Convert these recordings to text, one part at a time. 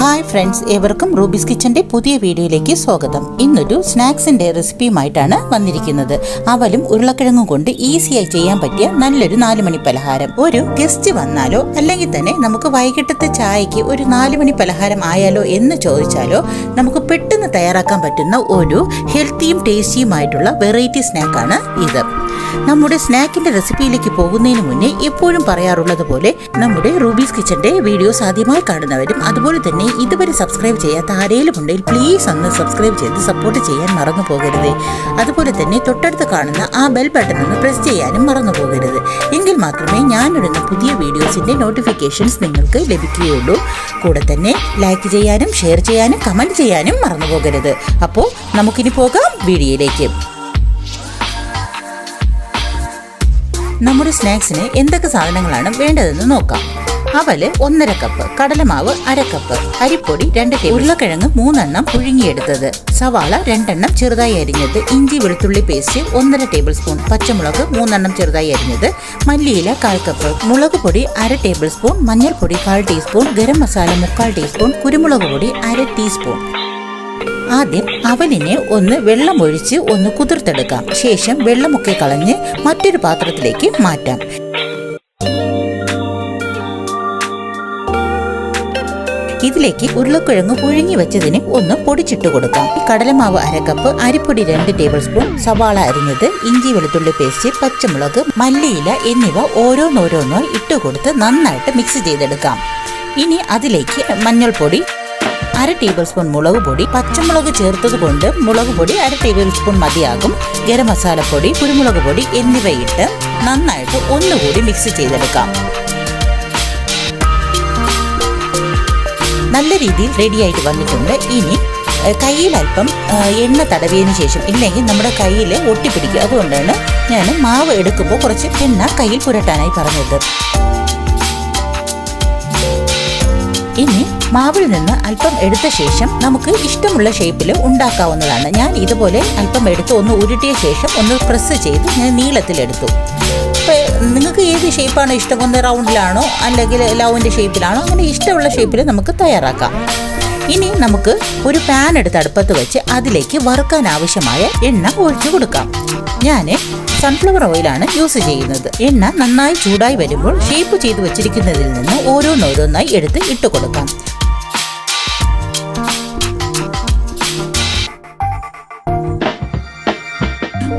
Hi friends ഏവർക്കും Ruby's കിച്ചന്റെ പുതിയ വീഡിയോയിലേക്ക് സ്വാഗതം. ഇന്നൊരു സ്നാക്സിന്റെ റെസിപ്പിയുമായിട്ടാണ് വന്നിരിക്കുന്നത്. അവലും ഉരുളക്കിഴങ്ങും കൊണ്ട് ഈസിയായി ചെയ്യാൻ പറ്റിയ നല്ലൊരു നാലുമണി പലഹാരം. ഒരു ഗസ്റ്റ് വന്നാലോ അല്ലെങ്കിൽ തന്നെ നമുക്ക് വൈകിട്ടത്തെ ചായയ്ക്ക് ഒരു നാലുമണി പലഹാരം ആയാലോ എന്ന് ചോദിച്ചാലോ നമുക്ക് പെട്ടെന്ന് തയ്യാറാക്കാൻ പറ്റുന്ന ഒരു ഹെൽത്തിയും ടേസ്റ്റിയുമായിട്ടുള്ള വെറൈറ്റി സ്നാക്കാണ് ഇത്. നമ്മുടെ സ്നാക്കിന്റെ റെസിപ്പിയിലേക്ക് പോകുന്നതിന് മുന്നേ എപ്പോഴും പറയാറുള്ളത് പോലെ നമ്മുടെ റൂബീസ് കിച്ചന്റെ വീഡിയോസ് ആദ്യമായി കാണുന്നവരും അതുപോലെ തന്നെ ഇതുവരെ സബ്സ്ക്രൈബ് ചെയ്യാത്ത ആരെങ്കിലും ഉണ്ടെങ്കിൽ പ്ലീസ് ഒന്ന് സബ്സ്ക്രൈബ് ചെയ്ത് സപ്പോർട്ട് ചെയ്യാൻ മറന്നു പോകരുത്. അതുപോലെ തന്നെ തൊട്ടടുത്ത് കാണുന്ന ആ ബെൽ ബട്ടൺ ഒന്ന് പ്രസ് ചെയ്യാനും മറന്നു പോകരുത്. എങ്കിൽ മാത്രമേ ഞാനിടുന്ന പുതിയ വീഡിയോസിന്റെ നോട്ടിഫിക്കേഷൻസ് നിങ്ങൾക്ക് ലഭിക്കുകയുള്ളൂ. കൂടെ തന്നെ ലൈക്ക് ചെയ്യാനും ഷെയർ ചെയ്യാനും കമന്റ് ചെയ്യാനും മറന്നു പോകരുത്. അപ്പോൾ നമുക്കിനി പോകാം വീഡിയോയിലേക്ക്. നമ്മുടെ സ്നാക്സിന് എന്തൊക്കെ സാധനങ്ങളാണ് വേണ്ടതെന്ന് നോക്കാം. അവൽ ഒന്നര കപ്പ് കടലമാവ് അര കപ്പ് അരിപ്പൊടി രണ്ട് ടേബിൾ ഉരുളക്കിഴങ്ങ് മൂന്നെണ്ണം പുഴുങ്ങിയെടുത്തത്. സവാള രണ്ടെണ്ണം ചെറുതായി അരിഞ്ഞത് ഇഞ്ചി വെളുത്തുള്ളി പേസ്റ്റ് ഒന്നര ടേബിൾ സ്പൂൺ പച്ചമുളക് മൂന്നെണ്ണം ചെറുതായി അരിഞ്ഞത് മല്ലിയില കാൽ കപ്പ് മുളക് പൊടി അര ടേബിൾ സ്പൂൺ മഞ്ഞൾപ്പൊടി കാൽ ടീസ്പൂൺ ഗരം മസാല മുക്കാൽ ടീസ്പൂൺ കുരുമുളക് പൊടി അര ടീസ്പൂൺ ആദ്യം അവലിനെ ഒന്ന് വെള്ളമൊഴിച്ച് ഒന്ന് കുതിർത്തെടുക്കാം. ശേഷം വെള്ളമൊക്കെ കളഞ്ഞ് മറ്റൊരു പാത്രത്തിലേക്ക് മാറ്റാം. ഇതിലേക്ക് ഉരുളക്കിഴങ്ങ് പുഴുങ്ങി വെച്ചതിന് ഒന്ന് പൊടിച്ചിട്ട് കൊടുക്കാം. കടലമാവ് അരക്കപ്പ് അരിപ്പൊടി രണ്ട് ടേബിൾ സ്പൂൺ സവാള അരിഞ്ഞത് ഇഞ്ചി വെളുത്തുള്ളി പേസ്റ്റ് പച്ചമുളക് മല്ലിയില എന്നിവ ഓരോന്നോരോന്നായി ഇട്ടുകൊടുത്ത് നന്നായിട്ട് മിക്സ് ചെയ്തെടുക്കാം. ഇനി അതിലേക്ക് മഞ്ഞൾപ്പൊടി അര ടേബിൾ സ്പൂൺ മുളക് പൊടി പച്ചമുളക് ചേർത്തത് കൊണ്ട് മുളക് പൊടി അര ടേബിൾ സ്പൂൺ മതിയാകും. ഗരം മസാലപ്പൊടി കുരുമുളക് പൊടി എന്നിവയിട്ട് നന്നായിട്ട് ഒന്നുകൂടി മിക്സ് ചെയ്തെടുക്കാം. നല്ല രീതിയിൽ റെഡിയായിട്ട് വന്നിട്ടുണ്ട്. ഇനി കയ്യിൽ അല്പം എണ്ണ തടവിയതിനു ശേഷം ഇല്ലെങ്കിൽ നമ്മുടെ കയ്യിൽ ഒട്ടിപ്പിടിക്കും അതുകൊണ്ടാണ് ഞാൻ മാവ് എടുക്കുമ്പോൾ കുറച്ച് എണ്ണ കയ്യിൽ പുരട്ടാനായി പറഞ്ഞത്. ഇനി മാവിൽ നിന്ന് അല്പം എടുത്ത ശേഷം നമുക്ക് ഇഷ്ടമുള്ള ഷേപ്പിൽ ഉണ്ടാക്കാവുന്നതാണ്. ഞാൻ ഇതുപോലെ അല്പം എടുത്ത് ഒന്ന് ഉരുട്ടിയ ശേഷം ഒന്ന് പ്രസ് ചെയ്ത് ഞാൻ നീളത്തിലെടുത്തു നിങ്ങൾക്ക് ഏത് ഷേപ്പാണ് ഇഷ്ടം? ഒന്ന് റൗണ്ടിലാണോ അല്ലെങ്കിൽ ലവിന്റെ ഷേപ്പിലാണോ അങ്ങനെ ഇഷ്ടമുള്ള ഷേപ്പിൽ നമുക്ക് തയ്യാറാക്കാം. ഇനി നമുക്ക് ഒരു പാൻ എടുത്ത് അടുപ്പത്ത് വെച്ച് അതിലേക്ക് വറുക്കാൻ ആവശ്യമായ എണ്ണ ഒഴിച്ചു കൊടുക്കാം. ഞാൻ സൺഫ്ലവർ ഓയിലാണ് യൂസ് ചെയ്യുന്നത്. എണ്ണ നന്നായി ചൂടായി വരുമ്പോൾ ഷേപ്പ് ചെയ്തു വെച്ചിരിക്കുന്നതിൽ നിന്ന് ഓരോന്നോരോന്നായി എടുത്ത് ഇട്ട് കൊടുക്കാം.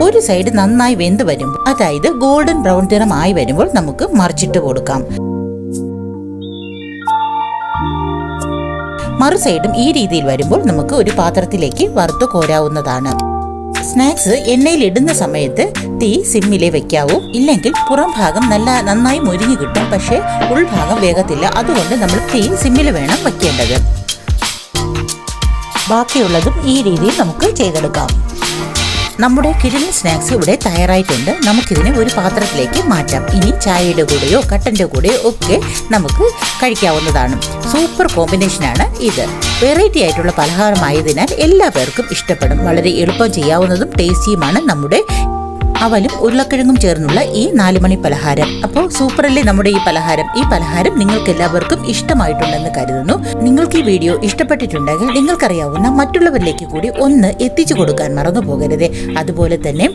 ഒരു സൈഡ് നന്നായി വെന്ത് വരുമ്പോൾ അതായത് ഗോൾഡൻ ബ്രൗൺ നിറമായി വരുമ്പോൾ നമുക്ക് മറിച്ചിട്ട് കൊടുക്കാം. മറു സൈഡും ഈ രീതിയിൽ വരുമ്പോൾ നമുക്ക് ഒരു പാത്രത്തിലേക്ക് വറുത്ത് കോരാവുന്നതാണ്. സ്നാക്സ് എണ്ണയിൽ ഇടുന്ന സമയത്ത് തീ സിമ്മിലെ വെക്കാവൂ. ഇല്ലെങ്കിൽ പുറം ഭാഗം നല്ല നന്നായി മുരിഞ്ഞു കിട്ടും. പക്ഷേ ഉൾഭാഗം വേഗത്തില്ല. അതുകൊണ്ട് നമ്മൾ തീ സിമ്മിൽ വേണം വെക്കേണ്ടത്. ബാക്കിയുള്ളതും ഈ രീതിയിൽ നമുക്ക് ചെയ്തെടുക്കാം. നമ്മുടെ കിഴിലൻ സ്നാക്സ് ഇവിടെ തയ്യാറായിട്ടുണ്ട്. നമുക്കിതിനെ ഒരു പാത്രത്തിലേക്ക് മാറ്റാം. ഇനി ചായയുടെ കൂടെയോ കട്ടന്റെ കൂടെയോ ഒക്കെ നമുക്ക് കഴിക്കാവുന്നതാണ്. സൂപ്പർ കോമ്പിനേഷനാണ് ഇത്. വെറൈറ്റി ആയിട്ടുള്ള പലഹാരമായതിനാൽ എല്ലാ പേർക്കും ഇഷ്ടപ്പെടും. വളരെ എളുപ്പം ചെയ്യാവുന്നതും ടേസ്റ്റിയുമാണ് നമ്മുടെ അവലും ഉരുളക്കിഴങ്ങും ചേർന്നുള്ള ഈ നാലുമണി പലഹാരം. അപ്പോൾ സൂപ്പറല്ലേ നമ്മുടെ ഈ പലഹാരം? ഈ പലഹാരം നിങ്ങൾക്ക് എല്ലാവർക്കും ഇഷ്ടമായിട്ടുണ്ടെന്ന് കരുതുന്നു. നിങ്ങൾക്ക് ഈ വീഡിയോ ഇഷ്ടപ്പെട്ടിട്ടുണ്ടെങ്കിൽ നിങ്ങൾക്കറിയാവുന്ന മറ്റുള്ളവരിലേക്ക് കൂടി ഒന്ന് എത്തിച്ചു കൊടുക്കാൻ മറന്നു പോകരുത്. അതുപോലെ തന്നെ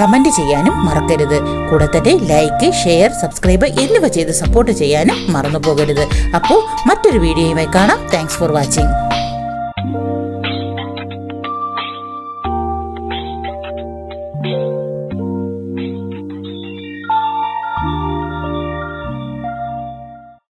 കമന്റ് ചെയ്യാനും മറക്കരുത്. കൂടെ തന്നെ ലൈക്ക് ഷെയർ സബ്സ്ക്രൈബ് എന്നിവ ചെയ്ത് സപ്പോർട്ട് ചെയ്യാനും മറന്നു പോകരുത്. അപ്പോൾ മറ്റൊരു വീഡിയോയുമായി കാണാം. Thanks for watching.